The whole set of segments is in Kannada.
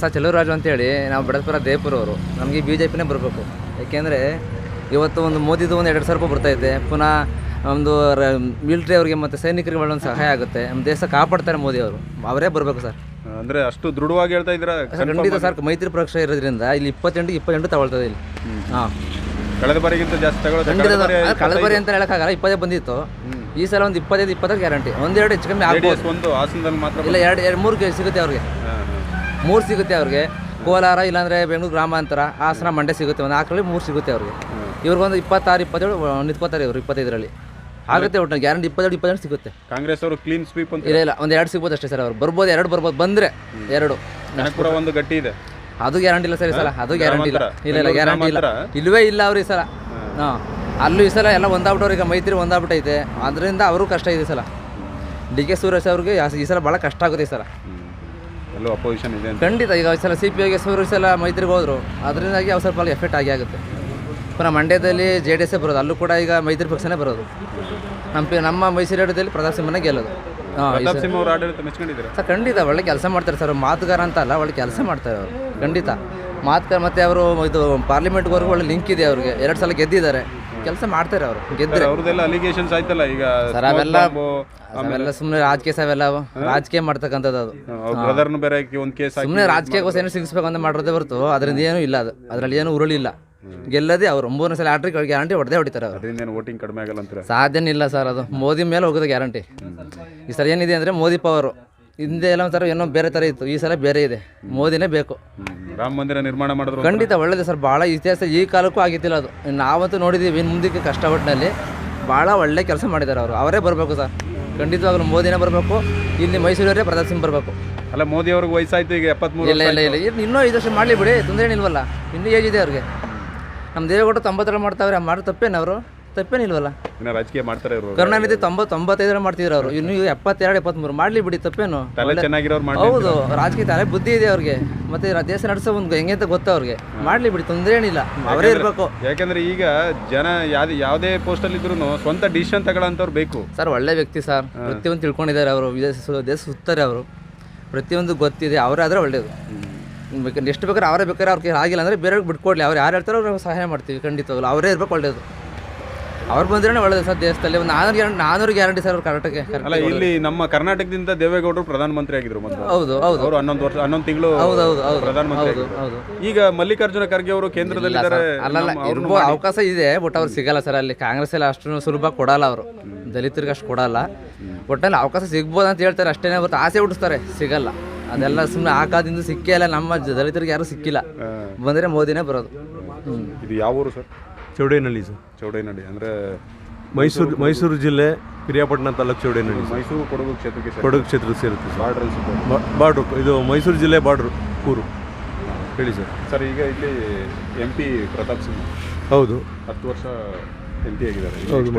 ಸರ್ ಚೆಲುವರಾಜು ಅಂತೇಳಿ ನಾವು ಬಡಸ್ಪುರ ದೇಪುರವರು ನಮಗೆ ಬಿ ಜೆ ಪಿನೇ ಬರಬೇಕು. ಯಾಕೆಂದರೆ ಇವತ್ತು ಒಂದು ಮೋದಿದು ಒಂದು ಎರಡು ಸಾವಿರ ರೂಪಾಯಿ ಬರ್ತೈತೆ ಪುನಃ ಒಂದು ಮಿಲಿಟ್ರಿ ಅವರಿಗೆ ಮತ್ತು ಸೈನಿಕರಿಗೆ ಒಳ್ಳೊಂದು ಸಹಾಯ ಆಗುತ್ತೆ. ನಮ್ಮ ದೇಶ ಕಾಪಾಡ್ತಾರೆ ಮೋದಿ ಅವರು. ಅವರೇ ಬರಬೇಕು ಸರ್. ಅಂದ್ರೆ ಅಷ್ಟು ದೃಢವಾಗಿ ಹೇಳ್ತಾ ಇದ್ದೀರಾ? ಖಂಡಿತ ಸರ್ ಮೈತ್ರಿ ಪಕ್ಷ ಇರೋದ್ರಿಂದ ಇಲ್ಲಿ ಇಪ್ಪತ್ತೆಂಟು ಇಪ್ಪತ್ತೆಂಟು ತಗೊಳ್ತದೆ ಇಲ್ಲಿ. ಹಾಂ. ಕಳೆದ ಬಾರಿಗಿಂತ ಜಾಸ್ತಿ ತಗೊಳ್ಳೋದು ಕಳೆದ ಬಾರಿ ಅಂತ ಹೇಳೋಕ್ಕಾಗಲ್ಲ. ಇಪ್ಪತ್ತೇ ಬಂದಿತ್ತು. ಈ ಸಲ ಒಂದು ಇಪ್ಪತ್ತೈದು ಇಪ್ಪತ್ತೈದು ಗ್ಯಾರಂಟಿ. ಒಂದೆರಡು ಹೆಚ್ಚು ಕಮ್ಮಿ ಆಗ್ಬೋದು. ಒಂದು ಹಾಸನದಲ್ಲಿ ಮಾತ್ರ ಇಲ್ಲ ಎರಡು ಎರಡು ಮೂರು ಸಿಗುತ್ತೆ ಅವ್ರಿಗೆ. ಮೂರು ಸಿಗುತ್ತೆ ಅವ್ರಿಗೆ. ಕೋಲಾರ ಇಲ್ಲಾಂದ್ರೆ ಬೆಂಗಳೂರು ಗ್ರಾಮಾಂತರ ಹಾಸನ ಮಂಡ್ಯ ಸಿಗುತ್ತೆ. ಒಂದು ನಾಲ್ಕರಲ್ಲಿ ಮೂರು ಸಿಗುತ್ತೆ ಅವ್ರಿಗೆ. ಇವ್ರಿಗೊಂದು ಇಪ್ಪತ್ತಾರು ಇಪ್ಪತ್ತೇಳು ನಿಂತ್ಕೋತಾರೆ ಇವರು ಇಪ್ಪತ್ತೈದರಲ್ಲಿ. ಆಗುತ್ತೆ ಒಟ್ಟು ಗ್ಯಾರಂಟಿ ಇಪ್ಪತ್ತೆರಡು ಇಪ್ಪತ್ತೆರಡು ಸಿಗುತ್ತೆ. ಕಾಂಗ್ರೆಸ್ ಅವರು ಕ್ಲೀನ್ ಸ್ವೀಪ್ ಅಂತ ಇಲ್ಲ ಇಲ್ಲ. ಒಂದು ಎರಡು ಸಿಗ್ಬೋದು ಅಷ್ಟೇ ಸರ್ ಅವ್ರು. ಬರ್ಬೋದು ಎರಡು ಬರ್ಬೋದು. ಬಂದರೆ ಎರಡು. ಕೂಡ ಒಂದು ಗಟ್ಟಿ ಇದೆ. ಅದು ಗ್ಯಾರಂಟಿ ಇಲ್ಲ ಸರ್ ಈ ಸಲ. ಅದು ಗ್ಯಾರಂಟಿ ಇಲ್ಲ. ಇಲ್ಲ ಇಲ್ಲ. ಗ್ಯಾರಂಟಿ ಇಲ್ಲ? ಇಲ್ಲವೇ ಇಲ್ಲ ಅವ್ರು ಈ ಸಲ. ಹಾಂ. ಅಲ್ಲೂ ಈ ಸಲ ಎಲ್ಲ ಒಂದಾಗ್ಬಿಟ್ಟವ್ರು. ಈಗ ಮೈತ್ರಿ ಒಂದಾಗ್ಬಿಟ್ಟೈತೆ. ಅದರಿಂದ ಅವರು ಕಷ್ಟ ಇದೆ ಸಲ. ಡಿ ಕೆ ಸುರೇಶ್ ಅವ್ರಿಗೆ ಈ ಸಲ ಭಾಳ ಕಷ್ಟ ಆಗುತ್ತೆ ಈ ಸಲ. ಎಲ್ಲೋ ಅಪೋಸಿಷನ್ ಇದೆ ಅಂತ. ಖಂಡಿತ ಈಗ ಈ ಸಲ ಸಿ ಪಿ ಐಗೆ ಸೂರು ಸಲ ಮೈತ್ರಿಗೆ ಹೋದರು. ಅದರಿಂದಾಗಿ ಅವ್ರು ಸ್ವಲ್ಪ ಎಫೆಕ್ಟ್ ಆಗಿ ಆಗುತ್ತೆ ಪುನಃ ಮಂಡ್ಯದಲ್ಲಿ ಜೆ ಡಿ ಎಸ್ಸೇ ಬರೋದು ಅಲ್ಲೂ ಕೂಡ ಈಗ ಮೈತ್ರಿ ಪಕ್ಷನೇ ಬರೋದು. ನಮ್ಮ ಪಿ- ನಮ್ಮ ಮೈಸೂರು ಹಿಡಿದಲ್ಲಿ ಪ್ರತಾಪ್ ಸಿಂಹನೇ ಗೆಲ್ಲೋದು. ಹಾಂ ಪ್ರತಾಪ್ ಸಿಂಹ ಅವರು ಆಡಳಿತ ಮೆಚ್ಕೊಂಡಿದ್ದೀರಾ? ಸರ್ ಖಂಡಿತ ಒಳ್ಳೆ ಕೆಲಸ ಮಾಡ್ತಾರೆ ಸರ್. ಮಾತುಗಾರ ಅಂತ ಅಲ್ಲ ಒಳ್ಳೆ ಕೆಲಸ ಮಾಡ್ತಾರೆ ಅವರು. ಖಂಡಿತ. ಮಾತುಗಾರ ಮತ್ತು ಅವರು ಇದು ಪಾರ್ಲಿಮೆಂಟ್ವರೆಗೂ ಒಳ್ಳೆ ಲಿಂಕ್ ಇದೆ ಅವ್ರಿಗೆ. ಎರಡು ಸಲ ಗೆದ್ದಿದ್ದಾರೆ. ಕೆಲಸ ಮಾಡ್ತಾರೆ ಅವರು ಗೆದ್ದರೆ ಅವ್ರದ್ದೆಲ್ಲ ಅಲಿಗೇಷನ್ಸ್ ಆಯ್ತಲ್ಲ ಈಗ ಸರ್ ಅವೆಲ್ಲ ಅವೆಲ್ಲ ಸುಮ್ಮನೆ ರಾಜಕೀಯ ಅವೆಲ್ಲ ರಾಜಕೀಯ ಮಾಡ್ತಕ್ಕಂಥದ್ದು ಅದು. ಬ್ರದರ್ನ ಬ್ರದರ್ನು ಬೇರೆ ಒಂದು ಕೇಸ್ ಸುಮ್ಮನೆ ರಾಜಕೀಯಕ್ಕೋಸ್ಕರ ಏನು ಸಿಗಿಸ್ಬೇಕು ಅಂತ ಮಾಡೋದೇ ಹೊರತು ಅದರಿಂದ ಏನೂ ಇಲ್ಲ ಅದು. ಅದರಲ್ಲಿ ಏನೂ ಉರುಳಿಲ್ಲ ಗೆಲ್ಲದೆ ಅವ್ರು ಮೂರನೇ ಸಲ ಆಟ್ರಿ ಗ್ಯಾರಂಟಿ ಹೊಡೆದೇ ಹೊಡಿತಾರೆ ಅವರು. ಅದರಿಂದ ಏನು ವೋಟಿಂಗ್ ಕಡಿಮೆ ಆಗಲ್ಲ ಅಂತ ಸಾಧ್ಯನೇ ಇಲ್ಲ ಸರ್ ಅದು. ಮೋದಿ ಮೇಲೆ ಹೋಗೋದು ಗ್ಯಾರಂಟಿ ಈ ಸಲ ಏನಿದೆ ಅಂದರೆ ಮೋದಿ ಪವರು ಹಿಂದೆ ಎಲ್ಲ ಒಂಥರ ಏನೋ ಬೇರೆ ಥರ ಇತ್ತು. ಈ ಸಲ ಬೇರೆ ಇದೆ. ಮೋದಿನೇ ಬೇಕು. ರಾಮ ಮಂದಿರ ನಿರ್ಮಾಣ ಮಾಡಿದ್ರು ಖಂಡಿತ ಒಳ್ಳೇದು ಸರ್. ಭಾಳ ಇತಿಹಾಸ ಈ ಕಾಲಕ್ಕೂ ಆಗಿತ್ತಿಲ್ಲ ಅದು. ನಾವಂತೂ ನೋಡಿದ್ದೀವಿ ಇನ್ನು ಮುಂದಕ್ಕೆ ಕಷ್ಟಪಟ್ಟಿನಲ್ಲಿ ಭಾಳ ಒಳ್ಳೆ ಕೆಲಸ ಮಾಡಿದ್ದಾರೆ ಅವರು. ಅವರೇ ಬರಬೇಕು ಸರ್. ಖಂಡಿತವಾಗ್ಲೂ ಮೋದಿನೇ ಬರಬೇಕು. ಇಲ್ಲಿ ಮೈಸೂರವರೇ ಪ್ರತಾಪ್ ಸಿಂಗ್ ಬರಬೇಕು. ಅಲ್ಲ ಮೋದಿ ಅವ್ರಿಗೆ ವಯಸ್ಸಾಯ್ತು ಈಗ ಎಪ್ಪತ್ಮೂರು ಇಲ್ಲ ಇಲ್ಲ ಇಲ್ಲ. ಇನ್ನು ಇನ್ನೂ ಐದು ವರ್ಷ ಮಾಡಲಿ ಬಿಡಿ. ತೊಂದರೆ ಏನಿಲ್ವಲ್ಲ. ಇನ್ನೂ ಏಜ್ ಇದೆ ಅವ್ರಿಗೆ. ನಮ್ಮ ದೇವೇಗೌಡ ತೊಂಬತ್ತರ ಮಾಡ್ತಾವ್ರೆ. ಮಾಡಿ ತಪ್ಪೇನವರು ಅವರು? ತಪ್ಪೇನಿಲ್ವಲ್ಲ ಇನ್ನ ರಾಜಕೀಯ ಮಾಡ್ತಾರೆ ಇವರು. ಕರುಣಾನಿಧಿ ತೊಂಬತ್ ತೊಂಬತ್ತೈದರ ಮಾಡ್ತಿದ್ರು ಅವರು. ಇನ್ನು ಎಪ್ಪತ್ತೆರಡು ಎಪ್ಪತ್ಮೂರು ಮಾಡ್ಲಿ ಬಿಡಿ ತಪ್ಪೇನು? ತಲೆ ಚೆನ್ನಾಗಿರೋರು ಹೌದು ರಾಜಕೀಯ ತಲೆ ಬುದ್ಧಿ ಇದೆ ಅವ್ರಿಗೆ. ಮತ್ತೆ ರಾ- ದೇಶ ನಡೆಸೋ ಒಂದು ಹೆಂಗೆ ಅಂತ ಗೊತ್ತ ಅವ್ರಿಗೆ. ಮಾಡ್ಲಿ ಬಿಡಿ ತೊಂದರೆ ಏನಿಲ್ಲ. ಅವರೇ ಇರಬೇಕು. ಯಾಕಂದ್ರೆ ಈಗ ಜನ ಯಾವ್ದು ಯಾವುದೇ ಪೋಸ್ಟಲ್ಲಿ ಇದ್ರು ಸ್ವಂತ ಡಿಸಿಷನ್ ತಗೊಳ್ಳೋಂಥವ್ರು ಬೇಕು. ಸರ್ ಒಳ್ಳೆ ವ್ಯಕ್ತಿ ಸರ್. ಪ್ರತಿಯೊಂದು ತಿಳ್ಕೊಂಡಿದ್ದಾರೆ ಅವರು. ವಿದೇಶ ಸು- ದೇಶ ಸುತ್ತಾರೆ ಅವರು. ಪ್ರತಿಯೊಂದು ಗೊತ್ತಿದೆ. ಅವರೇ ಆದರೆ ಒಳ್ಳೇದು. ಬೇಕಾದ್ರೆ ಎಷ್ಟು ಬೇಕಾದ್ರೆ ಅವರೇ ಬೇಕಾದ್ರೆ ಅವ್ರಿಗೆ ಆಗಿಲ್ಲ ಅಂದ್ರೆ ಬೇರೆಯವ್ರಿಗೆ ಬಿಟ್ಕೊಡ್ಲಿ. ಅವ್ರು ಯಾರು ಹೇಳ್ತಾರೋ ಅವ್ರಿಗೆ ಸಹಾಯ ಮಾಡ್ತೀವಿ. ಖಂಡಿತವಾಗ್ಲು. ಅವರೇ ಇರ್ಬೇಕು ಒಳ್ಳೇದು. ಅವ್ರು ಬಂದ್ರೆ ಒಳ್ಳೆ ಸರ್ ದೇಶದಲ್ಲಿ. ಒಂದು ನಾನೂರು ಗ್ಯಾರಂಟಿ ನಾನೂರು ಗ್ಯಾರಂಟಿ ಸರ್ ಅವ್ರು ಕರ್ನಾಟಕಕ್ಕೆ ಅಲ್ಲ ಇಲ್ಲಿ ನಮ್ಮ ಕರ್ನಾಟಕದಿಂದ ದೇವೇಗೌಡರು ಪ್ರಧಾನಮಂತ್ರಿ ಆಗಿದ್ರು ಮೊದಲು. ಹೌದು ಹೌದು. ಅವರು ಹನ್ನೊಂದು ವರ್ಷ ಹನ್ನೊಂದು ತಿಂಗಳು ಹೌದು ಹೌದು ಹೌದು. ಪ್ರಧಾನಮಂತ್ರಿ ಹೌದು ಹೌದು. ಈಗ ಮಲ್ಲಿಕಾರ್ಜುನ ಖರ್ಗೆ ಅವರು ಕೇಂದ್ರದಲ್ಲಿ ಅಲ್ಲಲ್ಲ ಇರ್ಬೋ ಅವಕಾಶ ಇದೆ ಬಟ್ ಅವ್ರು ಸಿಗಲ್ಲ ಸರ್ ಅಲ್ಲಿ. ಕಾಂಗ್ರೆಸ್ ಎಲ್ಲ ಅಷ್ಟು ಸುಲಭ ಕೊಡಲ್ಲ ಅವರು. ದಲಿತರಿಗೆ ಅಷ್ಟು ಕೊಡಲ್ಲ. ಒಟ್ಟಲ್ಲಿ ಅವಕಾಶ ಸಿಗ್ಬೋದು ಅಂತ ಹೇಳ್ತಾರೆ ಅಷ್ಟೇ ಹೊರತು ಆಸೆ ಹುಟ್ಟಿಸ್ತಾರೆ ಸಿಗಲ್ಲ. ಅದೆಲ್ಲ ಸುಮ್ಮನೆ ಆ ಕಾಲದಿಂದ ಸಿಕ್ಕೇ ಇಲ್ಲ ನಮ್ಮ ದಲಿತರಿಗೆ ಯಾರು ಸಿಕ್ಕಿಲ್ಲ. ಬಂದರೆ ಮೋದಿನೇ ಬರೋದು. ಇದು ಯಾವ ಊರು ಸರ್? ಚೌಡೇನಹಳ್ಳಿ ಸರ್. ಚೌಡೇನಹಳ್ಳಿ ಅಂದರೆ ಮೈಸೂರು ಮೈಸೂರು ಜಿಲ್ಲೆ ಪಿರಿಯಾಪಟ್ಟಣ ತಾಲೂಕು ಚೌಡೇನಹಳ್ಳಿ ಸರ್. ಮೈಸೂರು ಕೊಡಗು ಕ್ಷೇತ್ರಕ್ಕೆ ಕೊಡಗು ಕ್ಷೇತ್ರಕ್ಕೆ ಸೇರುತ್ತೆ ಸರ್. ಬಾರ್ಡರ್ ಬಾರ್ಡ್ರು ಇದು ಮೈಸೂರು ಜಿಲ್ಲೆ ಬಾರ್ಡ್ರು ಊರು ಹೇಳಿ ಸರ್. ಸರ್ ಈಗ ಇಲ್ಲಿ ಎಂ ಪಿ ಪ್ರತಾಪ್ ಸಿಂಗ್. ಹೌದು. ಹತ್ತು ವರ್ಷ ಎಂ ಪಿ ಆಗಿದ್ದಾರೆ.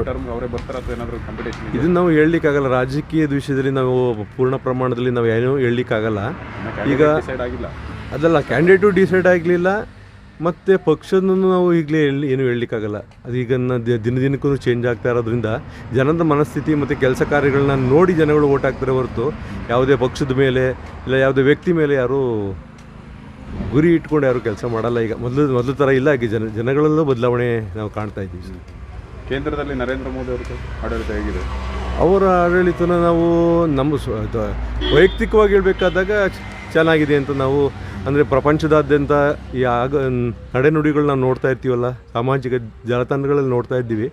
ಟರ್ಮ್ ಅವರೇ ಬರ್ತಾರೆ ಅಥವಾ ಏನಾದರೂ ಕಾಂಪಿಟೇಷನ್ ಇದೆ? ಇದನ್ನು ನಾವು ಹೇಳಲಿಕ್ಕಾಗಲ್ಲ. ರಾಜಕೀಯದ ವಿಷಯದಲ್ಲಿ ನಾವು ಪೂರ್ಣ ಪ್ರಮಾಣದಲ್ಲಿ ನಾವು ಏನೂ ಹೇಳಲಿಕ್ಕಾಗಲ್ಲ. ಈಗ ಡಿಸೈಡ್ ಆಗಿಲ್ಲ. ಅದಲ್ಲ ಕ್ಯಾಂಡಿಡೇಟು ಡಿಸೈಡ್ ಆಗಲಿಲ್ಲ. ಮತ್ತು ಪಕ್ಷದನ್ನು ನಾವು ಈಗಲೇ ಹೇಳಿ ಏನು ಹೇಳಲಿಕ್ಕಾಗಲ್ಲ. ಅದು ಈಗ ದಿನ ದಿನಕ್ಕೂ ಚೇಂಜ್ ಆಗ್ತಾ ಇರೋದ್ರಿಂದ ಜನದ ಮನಸ್ಥಿತಿ ಮತ್ತು ಕೆಲಸ ಕಾರ್ಯಗಳನ್ನ ನೋಡಿ ಜನಗಳು ಓಟ್ ಹಾಕ್ತಾರೆ ಹೊರತು ಯಾವುದೇ ಪಕ್ಷದ ಮೇಲೆ ಇಲ್ಲ ಯಾವುದೇ ವ್ಯಕ್ತಿ ಮೇಲೆ ಯಾರೂ ಗುರಿ ಇಟ್ಕೊಂಡು ಯಾರು ಕೆಲಸ ಮಾಡಲ್ಲ. ಈಗ ಮೊದಲು ಮೊದಲು ಥರ ಇಲ್ಲ. ಈಗ ಜನ ಜನಗಳಲ್ಲೂ ಬದಲಾವಣೆ ನಾವು ಕಾಣ್ತಾ ಇದ್ದೀವಿ ಕೇಂದ್ರದಲ್ಲಿ ನರೇಂದ್ರ ಮೋದಿ ಅವರು ಆಡಳಿತ ಹೇಗಿದೆ? ಅವರ ಆಡಳಿತನ ನಾವು ನಮ್ಮ ವೈಯಕ್ತಿಕವಾಗಿ ಹೇಳಬೇಕಾದಾಗ ಚೆನ್ನಾಗಿದೆ ಅಂತ ನಾವು ಅಂದರೆ ಪ್ರಪಂಚದಾದ್ಯಂತ ಈ ಆಗ ನಡೆನುಡಿಗಳನ್ನ ನಾವು ನೋಡ್ತಾ ಇರ್ತೀವಲ್ಲ ಸಾಮಾಜಿಕ ಜಾಲತಾಣಗಳಲ್ಲಿ ನೋಡ್ತಾ ಇದ್ದೀವಿ.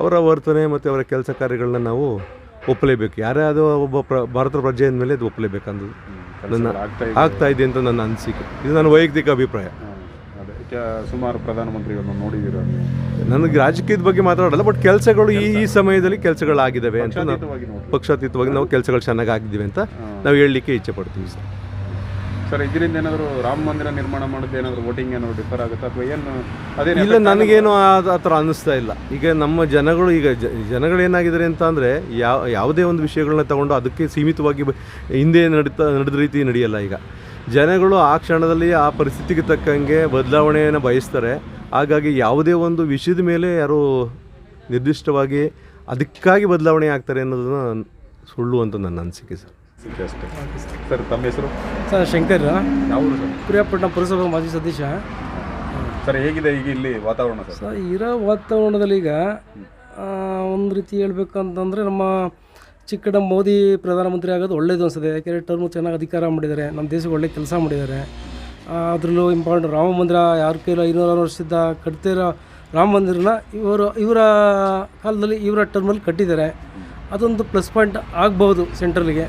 ಅವರ ವರ್ತನೆ ಮತ್ತು ಅವರ ಕೆಲಸ ಕಾರ್ಯಗಳನ್ನ ನಾವು ಒಪ್ಪಲೇಬೇಕು. ಯಾರೇ ಅದು ಒಬ್ಬ ಪ್ರ ಭಾರತದ ಪ್ರಜೆ ಅಂದಮೇಲೆ ಅದು ಒಪ್ಪಲೇಬೇಕಂದು ನನ್ನ ಆಗ್ತಾ ಇದೆ. ಅಂತ ನನ್ನ ಅನಿಸಿಕೆ. ಇದು ನನ್ನ ವೈಯಕ್ತಿಕ ಅಭಿಪ್ರಾಯ. ಸುಮಾರು ಪ್ರಧಾನಮಂತ್ರಿಗಳನ್ನು ನೋಡಿದ್ದೀರಾ ನನಗೆ ರಾಜಕೀಯದ ಬಗ್ಗೆ ಮಾತಾಡಲ್ಲ ಬಟ್ ಕೆಲಸಗಳು ಈ ಈ ಸಮಯದಲ್ಲಿ ಕೆಲಸಗಳಾಗಿದ್ದಾವೆ ಅಂತ ನಾವು ಪಕ್ಷಾತೀತವಾಗಿ ನಾವು ಕೆಲಸಗಳು ಚೆನ್ನಾಗಿ ಆಗಿದ್ದೀವಿ ಅಂತ ನಾವು ಹೇಳಲಿಕ್ಕೆ ಇಚ್ಛೆ ಪಡ್ತೀವಿ ಸರ್. ಸರ್ ಇದರಿಂದ ಏನಾದರೂ ರಾಮ ಮಂದಿರ ನಿರ್ಮಾಣ ಮಾಡೋದು ಏನಾದರೂ ವೋಟಿಂಗ್ ಏನಾದರೂ ಡಿಫರ್ ಆಗುತ್ತೆ? ಅಥವಾ ಏನು ಅದೇ ಇಲ್ಲ ನನಗೇನು ಆ ಆ ಥರ ಅನ್ನಿಸ್ತಾ ಇಲ್ಲ. ಈಗ ನಮ್ಮ ಜನಗಳು ಈಗ ಜನಗಳು ಏನಾಗಿದ್ದಾರೆ ಅಂತ ಅಂದರೆ ಯಾವ ಯಾವುದೇ ಒಂದು ವಿಷಯಗಳನ್ನ ತಗೊಂಡು ಅದಕ್ಕೆ ಸೀಮಿತವಾಗಿ ಹಿಂದೆ ನಡೀತಾ ನಡೆದ ರೀತಿ ನಡೆಯಲ್ಲ ಈಗ. ಜನಗಳು ಆ ಕ್ಷಣದಲ್ಲಿ ಆ ಪರಿಸ್ಥಿತಿಗೆ ತಕ್ಕಂಗೆ ಬದಲಾವಣೆಯನ್ನು ಬಯಸ್ತಾರೆ. ಹಾಗಾಗಿ ಯಾವುದೇ ಒಂದು ವಿಷಯದ ಮೇಲೆ ಯಾರು ನಿರ್ದಿಷ್ಟವಾಗಿ ಅದಕ್ಕಾಗಿ ಬದಲಾವಣೆ ಆಗ್ತಾರೆ ಅನ್ನೋದನ್ನು ಸುಳ್ಳು ಅಂತ ನನ್ನ ಅನಿಸಿಕೆ ಸರ್. ಅಷ್ಟೇ ಸರ್ ತಮ್ಮ ಹೆಸರು? ಸರ್ ಶಂಕರ್. ಸರ್? ಪ್ರಿಯಾಪಟ್ಟಣ ಪುರಸಭಾ ಮಾಜಿ ಸದಸ್ಯ. ಸರ್ ಹೇಗಿದೆ ಈಗ ಇಲ್ಲಿ ವಾತಾವರಣ ಸರ್? ಸರ್ ಇರೋ ವಾತಾವರಣದಲ್ಲಿ ಈಗ ಒಂದು ರೀತಿ ಹೇಳ್ಬೇಕಂತಂದರೆ ನಮ್ಮ ಚಿಕ್ಕಡ ಮೋದಿ ಪ್ರಧಾನಮಂತ್ರಿ ಆಗೋದು ಒಳ್ಳೇದು ಅನಿಸ್ತದೆ ಯಾಕೆಂದರೆ ಟರ್ಮು ಚೆನ್ನಾಗಿ ಅಧಿಕಾರ ಮಾಡಿದ್ದಾರೆ. ನಮ್ಮ ದೇಶಕ್ಕೆ ಒಳ್ಳೆ ಕೆಲಸ ಮಾಡಿದ್ದಾರೆ. ಅದರಲ್ಲೂ ಇಂಪಾರ್ಟೆಂಟ್ ರಾಮ ಮಂದಿರ ಯಾರ ಕೈಲೋ ಇನ್ನೂರ ವರ್ಷದ ಕಟ್ತಿರೋ ರಾಮ ಮಂದಿರನ ಇವರು ಇವರ ಕಾಲದಲ್ಲಿ ಇವರ ಟರ್ಮಲ್ಲಿ ಕಟ್ಟಿದ್ದಾರೆ. ಅದೊಂದು ಪ್ಲಸ್ ಪಾಯಿಂಟ್ ಆಗ್ಬೋದು ಸೆಂಟ್ರಲ್ಗೆ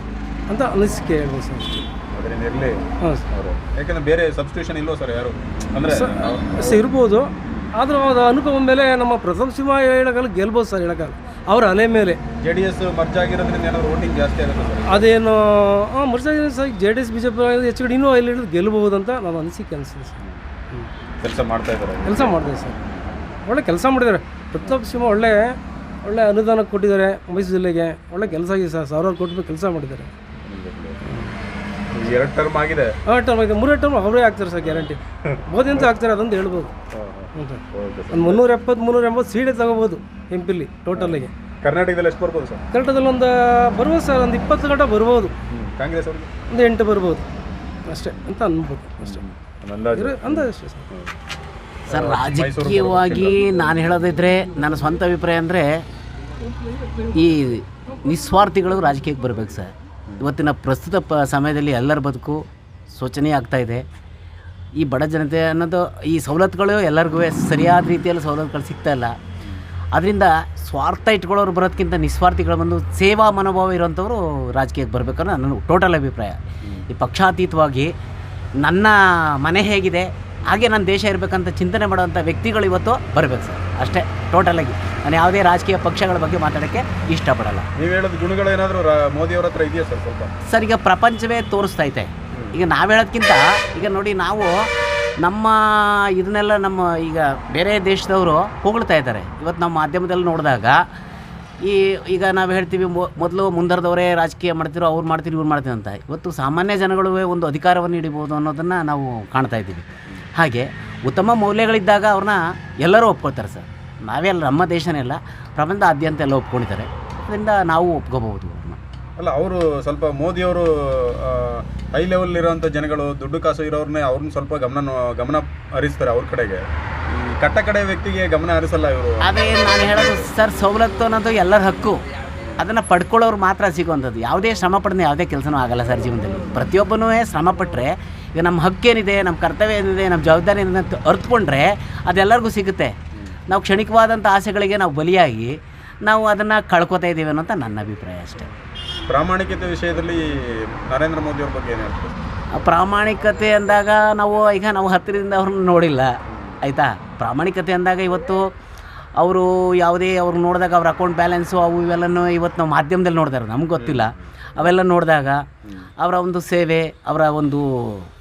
ಅಂತ ಅನಿಸಿಕೆ ಹೇಳ್ಬೋದು ಸರ್ ಅಷ್ಟೇ. ಅದರಿಂದ ಇರಲಿ ಹಾಂ ಸರ್. ಅವರು ಯಾಕಂದ್ರೆ ಬೇರೆ ಸಬ್ಸ್ಟಿಟ್ಯೂಷನ್ ಇಲ್ಲೋ ಸರ್ ಯಾರು? ಅಂದ್ರೆ ಸರ್ ಇರ್ಬೋದು. ಆದರೂ ಅದು ಅನುಭವ ಮೇಲೆ ನಮ್ಮ ಪ್ರಥಮ ಸಿಂಹ ಹೇಳೋಕ್ಕಲ್ಲ ಗೆಲ್ಬೋದು ಸರ್ ಹೇಳೋಕ್ಕಲ್ಲ ಅವ್ರ ಅಲೆ ಮೇಲೆ. ಜೆ ಡಿ ಎಸ್ ಮರ್ಜ್ ಆಗಿರೋದ್ರಿಂದ ಏನಾದ್ರು ವೋಟಿಂಗ್ ಜಾಸ್ತಿ ಆಗುತ್ತೆ ಸರ್? ಅದೇನು ಹಾಂ ಮರ್ಜಾಗಿ sir J D S B J P ಹೆಚ್ಚು ಕಡೆ ಇನ್ನೂ ಇಲ್ಲಿ ಹಿಡಿದು ಗೆಲ್ಬಹುದು ಅಂತ ನಾವು ಅನಿಸಿಕೆ ಅನಿಸಿದೆ ಸರ್. ಕೆಲಸ ಮಾಡ್ತಾ ಇದ್ದಾರೆ ಕೆಲಸ ಮಾಡಿದೆ ಸರ್. ಒಳ್ಳೆ ಕೆಲಸ ಮಾಡಿದ್ದಾರೆ. ಪ್ರತಾಪ್ ಸಿಂಹ ಒಳ್ಳೆ ಒಳ್ಳೆ ಅನುದಾನ ಕೊಟ್ಟಿದ್ದಾರೆ ಮೈಸೂರು ಜಿಲ್ಲೆಗೆ. ಒಳ್ಳೆ ಕೆಲಸ ಆಗಿದೆ ಸರ್. ಸಾವಿರಾರು ಕೋಟಿ ರೂಪಾಯಿ ಕೆಲಸ ಮಾಡಿದ್ದಾರೆ. ಎರಡು ಟರ್ಮ್ ಆಗಿದೆ. ಎರಡು ಟರ್ಮ್ ಆಗಿದೆ. ಮೂರೇ ಟರ್ಮ್ ಅವರೇ ಆಗ್ತಾರೆ ಸರ್ ಗ್ಯಾರಂಟಿ ಮೋದಿ ಅಂತ ಆಗ್ತಾರೆ ಅದೊಂದು ಹೇಳ್ಬೋದು. ಹ್ಞೂ ಸರ್. Okay sir. ಒಂದು ಮುನ್ನೂರ ಎಪ್ಪತ್ತು ಮುನ್ನೂರ ಎಂಬತ್ತು ಸೀಟೇ ತಗೋಬೋದು ಎಂ ಪಿಲಿ ಟೋಟಲಿಗೆ ಕರ್ನಾಟಕದಲ್ಲಿ ಎಷ್ಟು ಬರ್ಬೋದು ಸರ್? ಕರ್ನಾಟಕದಲ್ಲಿ ಒಂದು ಬರ್ಬೋದು ಸರ್ ಒಂದು ಇಪ್ಪತ್ತು ಗಂಟೆ ಬರ್ಬೋದು. ಕಾಂಗ್ರೆಸ್ ಅವ್ರಿಗೆ? ಒಂದು ಎಂಟು ಬರ್ಬೋದು. ಅಷ್ಟೇ ಅಂತ ಅನ್ಬೋದು ಅಷ್ಟೇ. ಅಂದಾಜು. ಅಷ್ಟೇ ಸರ್. ಸರ್ ರಾಜಕೀಯವಾಗಿ ನಾನು ಹೇಳೋದಿದ್ರೆ ನನ್ನ ಸ್ವಂತ ಅಭಿಪ್ರಾಯ ಅಂದರೆ ಈ ನಿಸ್ವಾರ್ಥಿಗಳು ರಾಜಕೀಯಕ್ಕೆ ಬರಬೇಕು ಸರ್. ಇವತ್ತಿನ ಪ್ರಸ್ತುತ ಪ ಸಮಯದಲ್ಲಿ ಎಲ್ಲರ ಬದುಕು ಶೋಚನೀಯ ಇದೆ. ಈ ಬಡ ಜನತೆ ಅನ್ನೋದು ಈ ಸವಲತ್ತುಗಳು ಎಲ್ಲರಿಗೂ ಸರಿಯಾದ ರೀತಿಯಲ್ಲಿ ಸವಲತ್ತುಗಳು ಸಿಗ್ತಾ ಇಲ್ಲ. ಅದರಿಂದ ಸ್ವಾರ್ಥ ಇಟ್ಕೊಳ್ಳೋರು ಬರೋದಕ್ಕಿಂತ ನಿಸ್ವಾರ್ಥಿಗಳು ಬಂದು ಸೇವಾ ಮನೋಭಾವ ಇರೋಂಥವ್ರು ರಾಜಕೀಯಕ್ಕೆ ಬರಬೇಕನ್ನೋ ನನ್ನ ಟೋಟಲ್ ಅಭಿಪ್ರಾಯ. ಈ ಪಕ್ಷಾತೀತವಾಗಿ ನನ್ನ ಮನೆ ಹೇಗಿದೆ, ಹಾಗೆ ನನ್ನ ದೇಶ ಇರಬೇಕಂತ ಚಿಂತನೆ ಮಾಡುವಂಥ ವ್ಯಕ್ತಿಗಳು ಇವತ್ತು ಬರಬೇಕು ಸರ್. ಅಷ್ಟೇ ಟೋಟಲಾಗಿ ನಾನು ಯಾವುದೇ ರಾಜಕೀಯ ಪಕ್ಷಗಳ ಬಗ್ಗೆ ಮಾತಾಡೋಕ್ಕೆ ಇಷ್ಟಪಡಲ್ಲ. ನೀವು ಹೇಳೋದು ಗುಣಗಳೇನಾದರೂ ಮೋದಿ ಅವ್ರ ಹತ್ರ ಇದೆಯಾ ಸರ್ ಸ್ವಲ್ಪ? ಸರ್ ಈಗ ಪ್ರಪಂಚವೇ ತೋರಿಸ್ತಾ ಐತೆ ಈಗ ನಾವು ಹೇಳೋದ್ಕಿಂತ ಈಗ ನೋಡಿ ನಾವು ನಮ್ಮ ಇದನ್ನೆಲ್ಲ ನಮ್ಮ ಈಗ ಬೇರೆ ದೇಶದವರು ಹೊಗಳ್ತಾ ಇದ್ದಾರೆ. ಇವತ್ತು ನಮ್ಮ ಮಾಧ್ಯಮದಲ್ಲಿ ನೋಡಿದಾಗ ಈ ಈಗ ನಾವು ಹೇಳ್ತೀವಿ ಮೊ- ಮೊದಲು ಮುಂದರದವರೇ ರಾಜಕೀಯ ಮಾಡ್ತಿರೋ ಅವ್ರು ಮಾಡ್ತೀರಿ ಇವ್ರು ಮಾಡ್ತೀವಿ ಅಂತ. ಇವತ್ತು ಸಾಮಾನ್ಯ ಜನಗಳು ಒಂದು ಅಧಿಕಾರವನ್ನು ಹಿಡಿಬೋದು ಅನ್ನೋದನ್ನು ನಾವು ಕಾಣ್ತಾ ಇದ್ದೀವಿ. ಹಾಗೆ ಉತ್ತಮ ಮೌಲ್ಯಗಳಿದ್ದಾಗ ಅವ್ರನ್ನ ಎಲ್ಲರೂ ಒಪ್ಕೊಳ್ತಾರೆ ಸರ್. ನಾವೇ ಅಲ್ಲ ನಮ್ಮ ದೇಶನೇ ಅಲ್ಲ ಪ್ರಪಂಚದಾದ್ಯಂತ ಎಲ್ಲ ಒಪ್ಕೊಂಡಿದ್ದಾರೆ. ಅದರಿಂದ ನಾವು ಒಪ್ಕೋಬಹುದು ಅಲ್ಲ ಅವರು ಸ್ವಲ್ಪ ಮೋದಿಯವರು ಹೈ ಲೆವೆಲ್ ಇರೋಂಥ ಜನಗಳು ದುಡ್ಡು ಕಾಸು ಇರೋರನ್ನೇ ಅವ್ರನ್ನ ಸ್ವಲ್ಪ ಗಮನ ಗಮನ ಹರಿಸ್ತಾರೆ ಅವ್ರ ಕಡೆಗೆ. ಕಟ್ಟ ಕಡೆ ವ್ಯಕ್ತಿಗೆ ಗಮನ ಹರಿಸಲ್ಲ ಇವರು. ಅದೇ ನಾನು ಹೇಳೋದು ಸರ್ ಸವಲತ್ತು ಅನ್ನೋದು ಎಲ್ಲರ ಹಕ್ಕು. ಅದನ್ನು ಪಡ್ಕೊಳ್ಳೋರು ಮಾತ್ರ ಸಿಗುವಂಥದ್ದು. ಯಾವುದೇ ಶ್ರಮ ಪಡೆದ ಯಾವುದೇ ಕೆಲಸನೂ ಆಗಲ್ಲ ಸರ್ ಜೀವನದಲ್ಲಿ. ಪ್ರತಿಯೊಬ್ಬನೂ ಶ್ರಮ ಪಟ್ಟರೆ ಈಗ ನಮ್ಮ ಹಕ್ಕೇನಿದೆ ನಮ್ಮ ಕರ್ತವ್ಯ ಏನಿದೆ ನಮ್ಮ ಜವಾಬ್ದಾರಿ ಏನಿದೆ ಅಂತ ಅರ್ತ್ಕೊಂಡ್ರೆ ಅದೆಲ್ಲರಿಗೂ ಸಿಗುತ್ತೆ. ನಾವು ಕ್ಷಣಿಕವಾದಂಥ ಆಸೆಗಳಿಗೆ ನಾವು ಬಲಿಯಾಗಿ ನಾವು ಅದನ್ನು ಕಳ್ಕೊತಾ ಇದ್ದೀವಿ ಅನ್ನೋಂಥ ನನ್ನ ಅಭಿಪ್ರಾಯ ಅಷ್ಟೇ. ಪ್ರಾಮಾಣಿಕತೆ ವಿಷಯದಲ್ಲಿ ನರೇಂದ್ರ ಮೋದಿ ಅವ್ರ ಬಗ್ಗೆ ಏನು ಹೇಳ್ತೀವಿ ಪ್ರಾಮಾಣಿಕತೆ ಅಂದಾಗ ನಾವು ಈಗ ನಾವು ಹತ್ತಿರದಿಂದ ಅವ್ರನ್ನ ನೋಡಿಲ್ಲ ಆಯಿತಾ? ಪ್ರಾಮಾಣಿಕತೆ ಅಂದಾಗ ಇವತ್ತು ಅವರು ಯಾವುದೇ ಅವ್ರು ನೋಡಿದಾಗ ಅವ್ರ ಅಕೌಂಟ್ ಬ್ಯಾಲೆನ್ಸು ಅವು ಇವೆಲ್ಲನೂ ಇವತ್ತು ನಾವು ಮಾಧ್ಯಮದಲ್ಲಿ ನೋಡಿದಾರೆ ನಮ್ಗೆ ಗೊತ್ತಿಲ್ಲ. ಅವೆಲ್ಲ ನೋಡಿದಾಗ ಅವರ ಒಂದು ಸೇವೆ ಅವರ ಒಂದು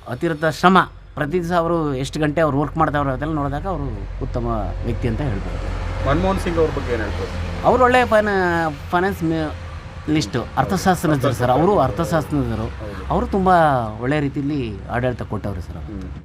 ಅತಿರಥ ಶ್ರಮ. ಪ್ರತಿ ದಿವಸ ಅವರು ಎಷ್ಟು ಗಂಟೆ ಅವ್ರು ವರ್ಕ್ ಮಾಡ್ತಾವ್ರೆ ಅದೆಲ್ಲ ನೋಡಿದಾಗ ಅವರು ಉತ್ತಮ ವ್ಯಕ್ತಿ ಅಂತ ಹೇಳ್ಬೋದು. ಮನಮೋಹನ್ ಸಿಂಗ್ ಅವ್ರ ಬಗ್ಗೆ ಏನು ಹೇಳ್ಬೋದು? ಅವರು ಒಳ್ಳೆ ಫೈನ ಫೈನಾನ್ಸ್ ಲಿಸ್ಟು. ಅರ್ಥಶಾಸ್ತ್ರಜ್ಞರು ಸರ್. ಅವರು ಅರ್ಥಶಾಸ್ತ್ರಜ್ಞರು. ಅವರು ತುಂಬ ಒಳ್ಳೆಯ ರೀತಿಯಲ್ಲಿ ಆಡಳಿತ ಕೊಟ್ಟವರು ಸರ್